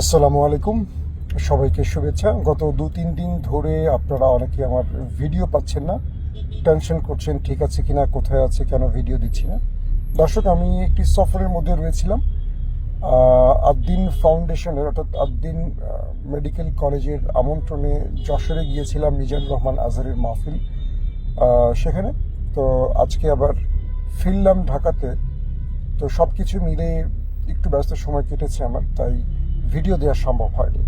আসসালামু আলাইকুম। সবাইকে শুভেচ্ছা। গত দু, তিন দিন ধরে আপনারা অনেকে আমার ভিডিও পাচ্ছেন না। টেনশন করছেন, ঠিক আছে কিনা, কোথায় আছে, কেন ভিডিও দিচ্ছি না। দর্শক, আমি একটি সফরের মধ্যে রয়েছিলাম। আদ্দিন ফাউন্ডেশনের, অর্থাৎ আদ্দিন মেডিকেল কলেজের আমন্ত্রণে যশোরে গিয়েছিলাম, মিজানুর রহমান আজহারের মাহফিল সেখানে। তো আজকে আবার ফিরলাম ঢাকাতে। তো সব কিছু মিলে একটু ব্যস্ত সময় কেটেছে আমার, তাই ভিডিও দেওয়া সম্ভব হয়নি।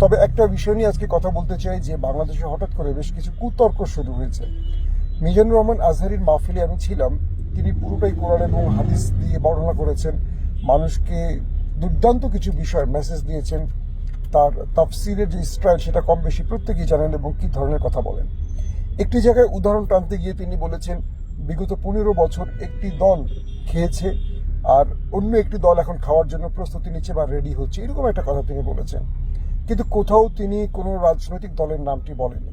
তবে একটা বিষয় নিয়ে আজকে কথা বলতে চাই যে, বাংলাদেশে হঠাৎ করে বেশ কিছু কুতর্ক শুরু হয়েছে। মিজানুর রহমান আজহারির মাহফিলে আমি ছিলাম। তিনি পুরোটাই কোরআন এবং হাদিস দিয়ে বর্ণনা করেছেন। মানুষকে দুর্দান্ত কিছু বিষয় মেসেজ দিয়েছেন। তার তাফসিরের যে স্টাইল সেটা কম বেশি প্রত্যেকেই জানেন এবং কি ধরনের কথা বলেন। একটি জায়গায় উদাহরণ টানতে গিয়ে তিনি বলেছেন, বিগত পনেরো বছর একটি দল খেয়েছে আর অন্য একটি দল এখন খাওয়ার জন্য প্রস্তুতি নিচ্ছে বা রেডি হচ্ছে, এরকম একটা কথা তিনি বলেছেন। কিন্তু কোথাও তিনি কোনো রাজনৈতিক দলের নামটি বলেননি।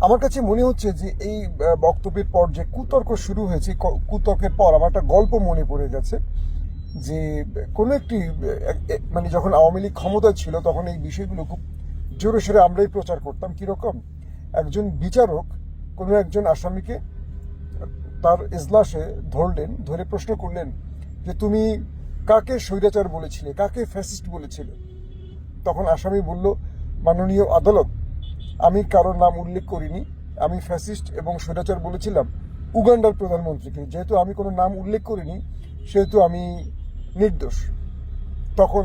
আমার কাছে মনে হচ্ছে যে এই বক্তব্যের পর যে কুতর্ক শুরু হয়েছে কুতর্কের পর আমার একটা গল্প মনে পড়ে গেছে যে কোনো একটি মানে যখন আওয়ামী লীগ ক্ষমতায় ছিল তখন এই বিষয়গুলো খুব জোরে সোরে আমরাই প্রচার করতাম। কীরকম? একজন বিচারক কোনো একজন আসামিকে তার এজলাসে ধরলেন, ধরে প্রশ্ন করলেন যে তুমি কাকে স্বৈরাচার বলেছিলে, কাকে ফ্যাসিস্ট বলেছিলে? তখন আসামি বলল, মাননীয় আদালত, আমি কারোর নাম উল্লেখ করিনি। আমি ফ্যাসিস্ট এবং স্বৈরাচার বলেছিলাম উগান্ডার প্রধানমন্ত্রীকে। যেহেতু আমি কোনো নাম উল্লেখ করিনি, সেহেতু আমি নির্দোষ। তখন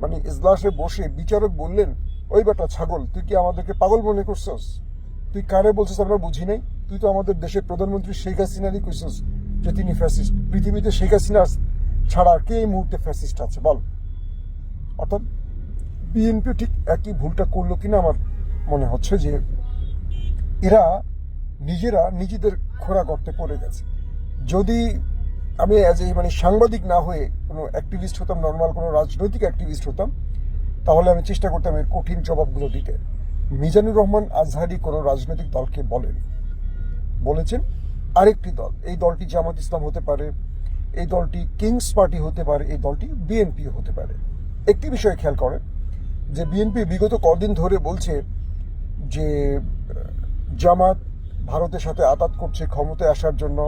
মানে ইজলাসে বসে বিচারক বললেন, ওই বেটা ছাগল, তুই কি আমাদেরকে পাগল মনে করছস? তুই কারে বলছিস আমরা বুঝি নাই? তুই তো আমাদের দেশের প্রধানমন্ত্রী শেখ হাসিনারই কইছস যে তিনি ফ্যাসিস্ট পৃথিবীতে শেখ হাসিনা ছাড়া কে এই মুহূর্তে ফ্যাসিস্ট আছে? বল। অর্থাৎ বিএনপি ঠিক একই ভুলটা করল কিনা আমার মনে হচ্ছে যে এরা নিজেরা নিজেদের খোরা গর্তে পড়ে গেছে। যদি আমি অ্যাজ এ মানে সাংবাদিক না হয়ে কোনো অ্যাক্টিভিস্ট হতাম নর্মাল কোনো রাজনৈতিক অ্যাক্টিভিস্ট হতাম, তাহলে আমি চেষ্টা করতাম এর কঠিন জবাবগুলো দিতে। মিজানুর রহমান আজহারি কোনো রাজনৈতিক দলকে বলেন। বলেছেন, আরেকটি দল, এই দলটি জামাত ইসলাম হতে পারে, এই দলটি কিংস পার্টি হতে পারে, এই দলটি বিএনপি হতে পারে। একটি বিষয় খেয়াল করেন, যে বিএনপি বিগত কদিন ধরে বলছে যে, জামাত ভারতের সাথে আতাত করছে ক্ষমতায় আসার জন্য,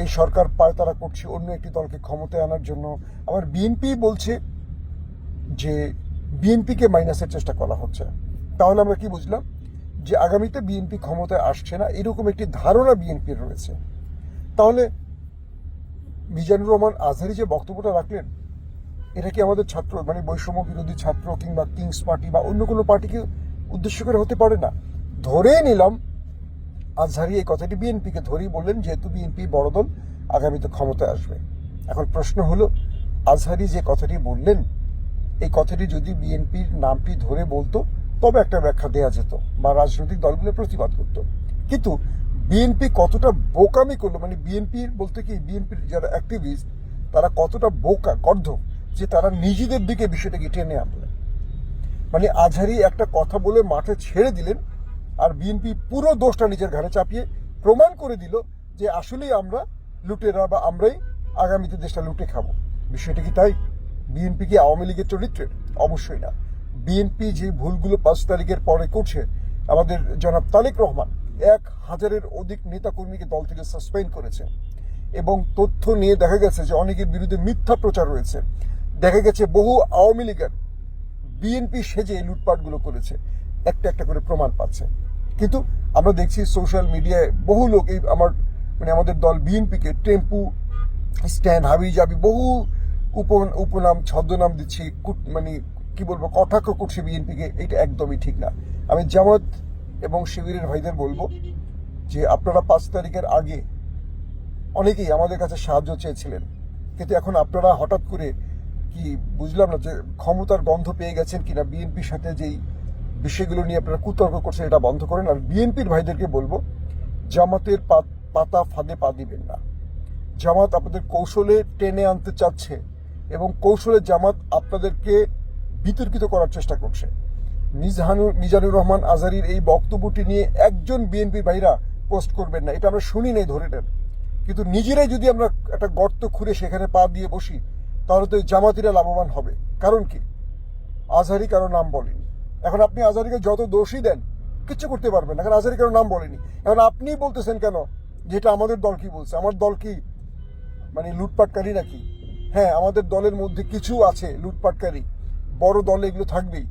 এই সরকার পায়তারা করছে অন্য একটি দলকে ক্ষমতায় আনার জন্য। আবার বিএনপি বলছে যে, বিএনপিকে মাইনাসের চেষ্টা করা হচ্ছে। তাহলে আমরা কি বুঝলাম? যে আগামীতে বিএনপি ক্ষমতায় আসছে না, এরকম একটি ধারণা বিএনপির রয়েছে। তাহলে মিজানুর রহমান আজহারি যে বক্তব্যটা রাখলেন, এটা কি আমাদের ছাত্র মানে বৈষম্য বিরোধী ছাত্র কিংবা কিংস পার্টি বা অন্য কোনো পার্টিকে উদ্দেশ্য করে হতে পারে না? ধরে নিলাম, আজহারি এই কথাটি বিএনপিকে ধরেই বললেন, যেহেতু বিএনপি বড় দল, আগামীতে ক্ষমতায় আসবে। এখন প্রশ্ন হলো, আজহারি যে কথাটি বললেন, এই কথাটি যদি বিএনপির নামটি ধরে বলতো তবে একটা ব্যাখ্যা দেওয়া যেত, বা রাজনৈতিক দলগুলো প্রতিবাদ করত। কিন্তু বিএনপি কতটা বোকামি করল মানে বিএনপির বলতে কি, বিএনপির যারা অ্যাক্টিভিস্ট তারা কতটা বোকা গর্ধ যে তারা নিজেদের দিকে বিষয়টাকে টেনে আনলেন মানে আজহারি একটা কথা বলে মাঠে ছেড়ে দিলেন, আর বিএনপি পুরো দোষটা নিজের ঘাড়ে চাপিয়ে প্রমাণ করে দিল যে আসলেই আমরা লুটেরা বা আমরাই আগামীতে দেশটা লুটে খাব। বিষয়টা কি তাই? বিএনপি কি আওয়ামী লীগের চরিত্রের? অবশ্যই না। বিএনপি যে ভুলগুলো পাঁচ তারিখের পরে করছে, আমাদের জনাব তালেক রহমান এক হাজারের অধিক নেতাকর্মীকে দল থেকে সাসপেন্ড করেছে এবং তথ্য নিয়ে দেখা গেছে যে অনেকের বিরুদ্ধে মিথ্যা প্রচার রয়েছে দেখা গেছে বহু আওয়ামী লীগের বিএনপি সেজে লুটপাটগুলো করেছে। একটা একটা করে প্রমাণ পাচ্ছে। কিন্তু আমরা দেখছি সোশ্যাল মিডিয়ায় বহু লোক এই আমার মানে আমাদের দল বিএনপিকে, টেম্পু, স্ট্যান্ড হাবি জাবি বহু উপ উপনাম, ছদ্মনাম দিচ্ছি মানে কি বলব, কটাক্ষ করছে বিএনপিকে এটা একদমই ঠিক না। আমি জামাত এবং শিবিরের ভাইদের বলব যে আপনারা পাঁচ তারিখের আগে অনেকেই আমাদের কাছে সাহায্য চেয়েছিলেন, কিন্তু এখন আপনারা হঠাৎ করে কি বুঝলাম না যে ক্ষমতার গন্ধ পেয়ে গেছেন কিনা বিএনপির সাথে যেই বিষয়গুলো নিয়ে আপনারা কুতর্ক করছেন এটা বন্ধ করেন। আর বিএনপির ভাইদেরকে বলব, জামাতের পাতা ফাঁদে পা দিবেন না। জামাত আপনাদের কৌশলে টেনে আনতে চাচ্ছে এবং কৌশলে জামাত আপনাদেরকে বিতর্কিত করার চেষ্টা করছে। মিজানুর মিজানুর রহমান আজারির এই বক্তব্যটি নিয়ে একজন বিএনপি ভাইরা পোস্ট করবেন না। এটা আমরা শুনি নাই ধরে নেন। কিন্তু নিজেরাই যদি আমরা একটা গর্ত খুঁড়ে সেখানে পা দিয়ে বসি, তাহলে তো জামাতিরা লাভবান হবে। কারণ কি? আজহারি কারও নাম বলেনি। এখন আপনি আজহারিকে যত দোষই দেন, কিচ্ছু করতে পারবেন না। কারণ আজহারি কারও নাম বলেনি। এখন আপনি বলতেছেন কেন যেটা আমাদের দল কি বলছে? আমার দল কি মানে লুটপাটকারী নাকি? হ্যাঁ আমাদের দলের মধ্যে কিছু আছে লুটপাটকারী। বড় দলে এগুলো থাকবেই।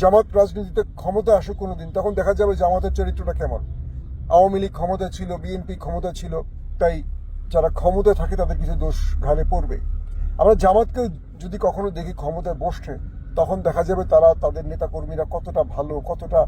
জামাত রাজনীতিতে ক্ষমতা আসুক কোনোদিন, তখন দেখা যাবে জামাতের চরিত্রটা কেমন। আওয়ামী লীগ ক্ষমতা ছিল, বিএনপি ক্ষমতা ছিল, তাই যারা ক্ষমতায় থাকে তাদের কিছু দোষ ঘালে পড়বে। আমরা জামাতকে যদি কখনো দেখি ক্ষমতায় বসছে, তখন দেখা যাবে তারা, তাদের নেতাকর্মীরা কতটা ভালো, কতটা